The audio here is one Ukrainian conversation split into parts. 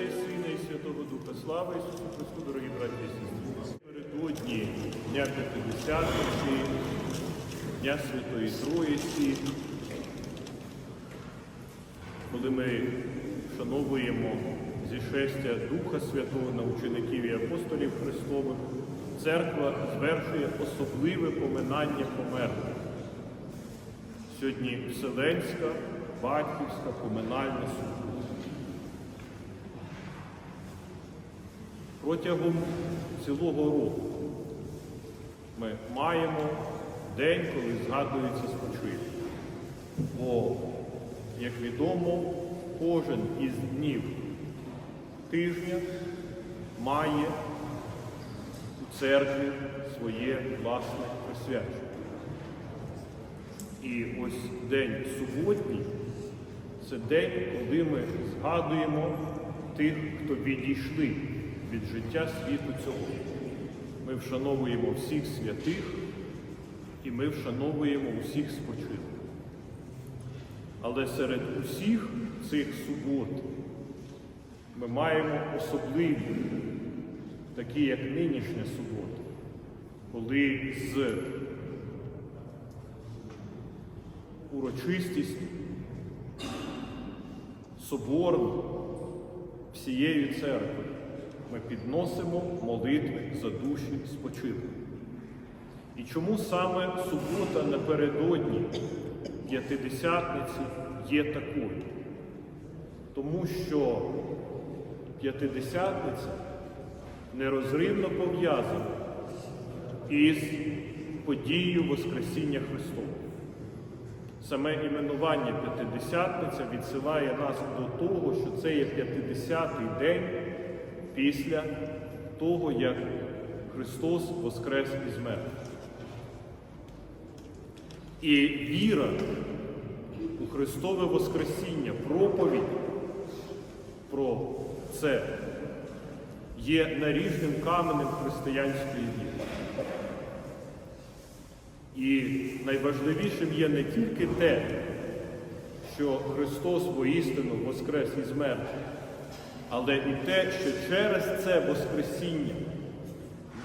і Сина, і Святого Духа. Слава Ісусу Христу, дорогі браті і сестри. Передодні Дня П'ятидесятниці, Дня Святої Троїці, коли ми вшановуємо зішестя Духа Святого на учеників і апостолів Христових, церква звершує особливе поминання померлих. Сьогодні Вселенська, Батьківська, поминальна субота. Протягом цілого року ми маємо день, коли згадується спочилі. Бо, як відомо, кожен із днів тижня має у церкві своє власне присвячення. І ось день суботній це день, коли ми згадуємо тих, хто відійшли від життя світу цього. Ми вшановуємо всіх святих і ми вшановуємо усіх спочилих. Але серед усіх цих субот ми маємо особливі, такі як нинішня субота, коли з урочистістю соборно всією церквою ми підносимо молитви за душі спочилих. І чому саме субота напередодні П'ятидесятниці є такою? Тому що П'ятидесятниця нерозривно пов'язана із подією Воскресіння Христова. Саме іменування П'ятидесятниця відсилає нас до того, що це є 50-й день після того, як Христос воскрес із мертвих. І віра у Христове Воскресіння, проповідь про це є наріжним каменем християнської віри. І найважливішим є не тільки те, що Христос воістину воскрес із мертвих, але і те, що через це Воскресіння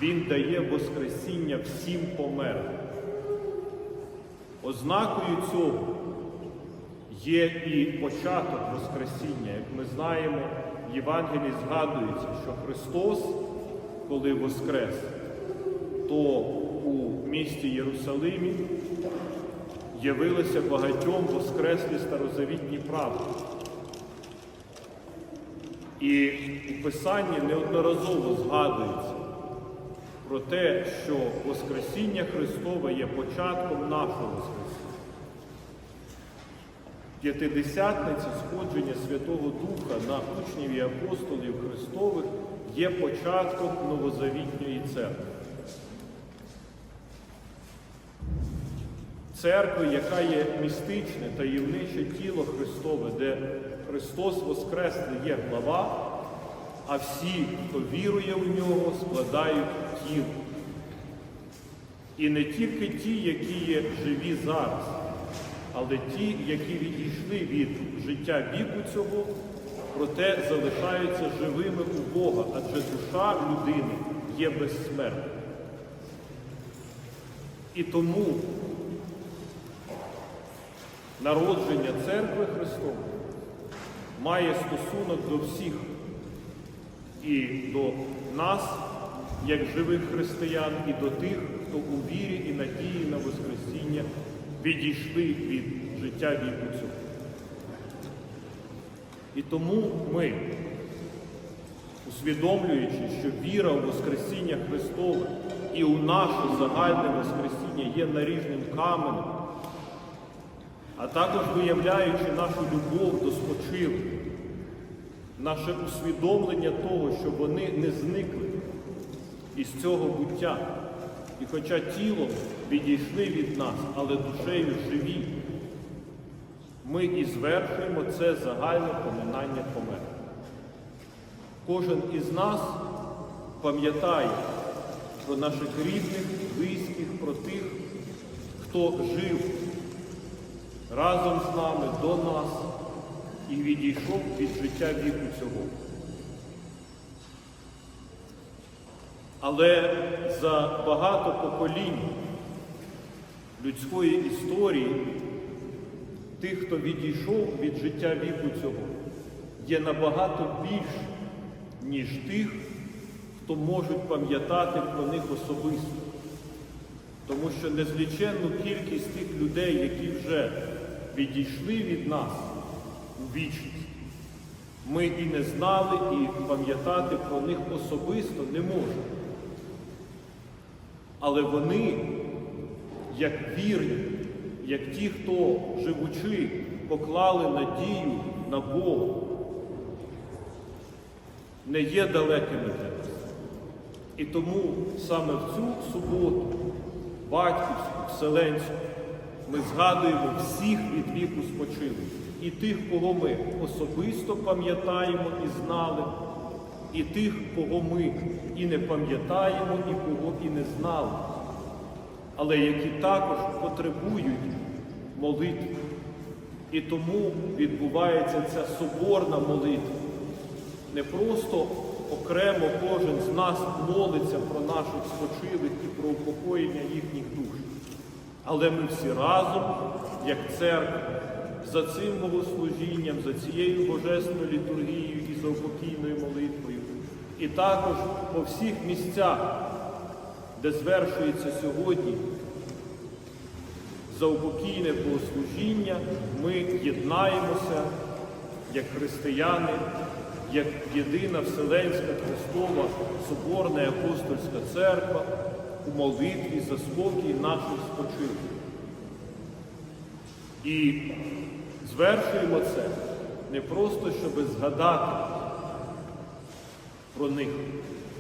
Він дає Воскресіння всім померлим. Ознакою цього є і початок Воскресіння. Як ми знаємо, в Євангелії згадується, що Христос, коли Воскрес, то у місті Єрусалимі явилися багатьом воскреслі старозавітні правди. І у Писанні неодноразово згадується про те, що Воскресіння Христове є початком нашого Воскресіння. П'ятидесятниця сходження Святого Духа на учнів і апостолів Христових є початком Новозавітньої церкви. Церкви, яка є містичне, таємниче тіло Христове, де Христос Воскресний є глава, а всі, хто вірує в нього, складають тіло. І не тільки ті, які є живі зараз, але ті, які відійшли від життя віку цього, проте залишаються живими у Бога, адже душа людини є безсмертна. І тому народження церкви Христової має стосунок до всіх і до нас, як живих християн, і до тих, хто у вірі і надії на Воскресіння відійшли від життя віку цього. І тому ми, усвідомлюючи, що віра у Воскресіння Христове і у наше загальне Воскресіння є наріжним каменем, а також виявляючи нашу любов до спочилих, наше усвідомлення того, що вони не зникли із цього буття. І хоча тілом відійшли від нас, але душею живі, ми і звершуємо це загальне поминання померлих. Кожен із нас пам'ятає про наших рідних, близьких, про тих, хто жив разом з нами до нас і відійшов від життя віку цього. Але за багато поколінь людської історії тих, хто відійшов від життя віку цього, є набагато більше, ніж тих, хто можуть пам'ятати про них особисто. Тому що незліченну кількість тих людей, які вже відійшли від нас у вічність, ми і не знали, і пам'ятати про них особисто не можемо. Але вони, як вірні, як ті, хто живучи, поклали надію на Бога, не є далекими для нас. І тому саме в цю суботу, батьківську, вселенську, ми згадуємо всіх від віку спочилих. І тих, кого ми особисто пам'ятаємо і знали, і тих, кого ми і не пам'ятаємо, і кого і не знали, але які також потребують молитви. І тому відбувається ця соборна молитва. Не просто окремо кожен з нас молиться про наших спочилих і про упокоєння їхніх душ. Але ми всі разом, як церква, за цим богослужінням, за цією божественною літургією і за упокійною молитвою, і також по всіх місцях, де звершується сьогодні за упокійне богослужіння, ми єднаємося як християни, як єдина Вселенська Христова Соборна Апостольська Церква у молитві за спокій наших спочилих. І звершуємо це не просто, щоб згадати про них,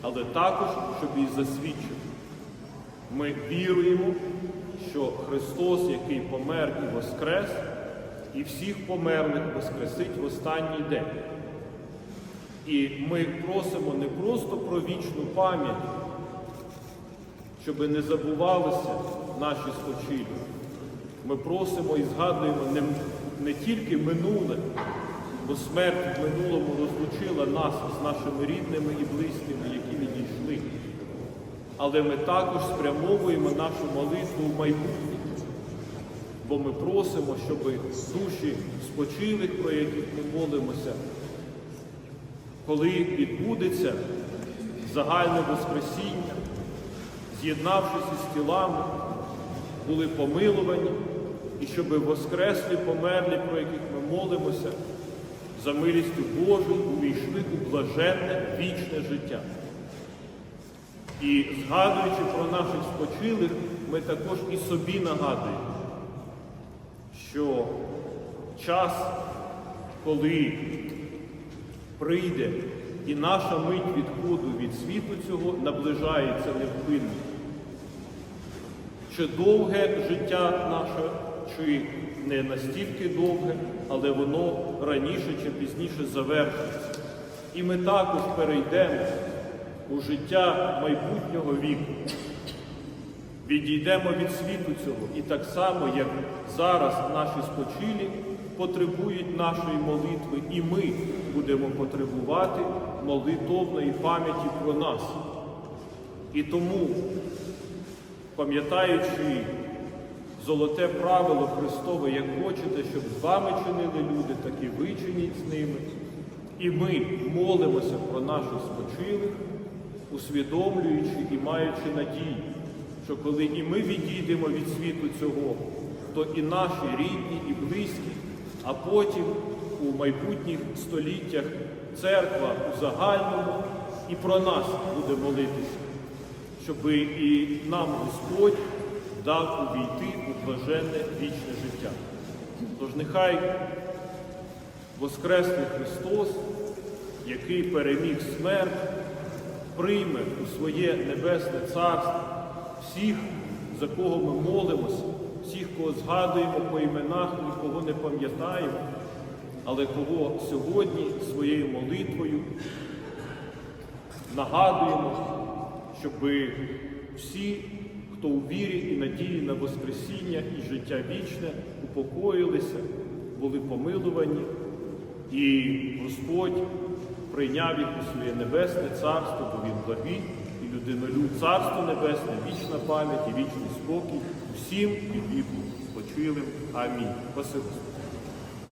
але також, щоб і засвідчити. Ми віруємо, що Христос, який помер і воскрес, і всіх померлих воскресить в останній день. І ми просимо не просто про вічну пам'ять, щоб не забувалися наші спочилі. Ми просимо і згадуємо не, не тільки минуле, бо смерть в минулому розлучила нас з нашими рідними і близькими, які відійшли. Але ми також спрямовуємо нашу молитву в майбутнє, бо ми просимо, щоб душі спочилих, про яких ми молимося, коли відбудеться загальне Воскресіння, з'єднавшись із тілами, були помилувані, і щоб воскреслі померлі, про яких ми молимося, за милістю Божою увійшли у блаженне вічне життя. І згадуючи про наших спочилих, ми також і собі нагадуємо, що час, коли прийде і наша мить відходу від світу цього наближається невпинно. Чи довге життя наше, чи не настільки довге, але воно раніше чи пізніше завершиться. І ми також перейдемо у життя майбутнього віку. Відійдемо від світу цього і так само, як зараз наші спочилі потребують нашої молитви, і ми будемо потребувати молитовної пам'яті про нас. І тому, пам'ятаючи золоте правило Христове, як хочете, щоб з вами чинили люди, так і ви чиніть з ними. І ми молимося про наших спочилих, усвідомлюючи і маючи надію, що коли і ми відійдемо від світу цього, то і наші рідні, і близькі, а потім у майбутніх століттях церква у загальному і про нас буде молитися, щоб і нам Господь дав увійти у блаженне вічне життя. Тож нехай Воскреслий Христос, який переміг смерть, прийме у своє небесне царство всіх, за кого ми молимося, кого згадуємо по іменах і кого не пам'ятаємо, але кого сьогодні своєю молитвою нагадуємо, щоб всі, хто у вірі і надії на Воскресіння і життя вічне, упокоїлися, були помилувані, і Господь прийняв їх у своє небесне царство, бо Він благий людинолюб, Царство Небесне, вічна пам'ять і вічний спокій усім і віку спочилим. Амінь. Спасибо.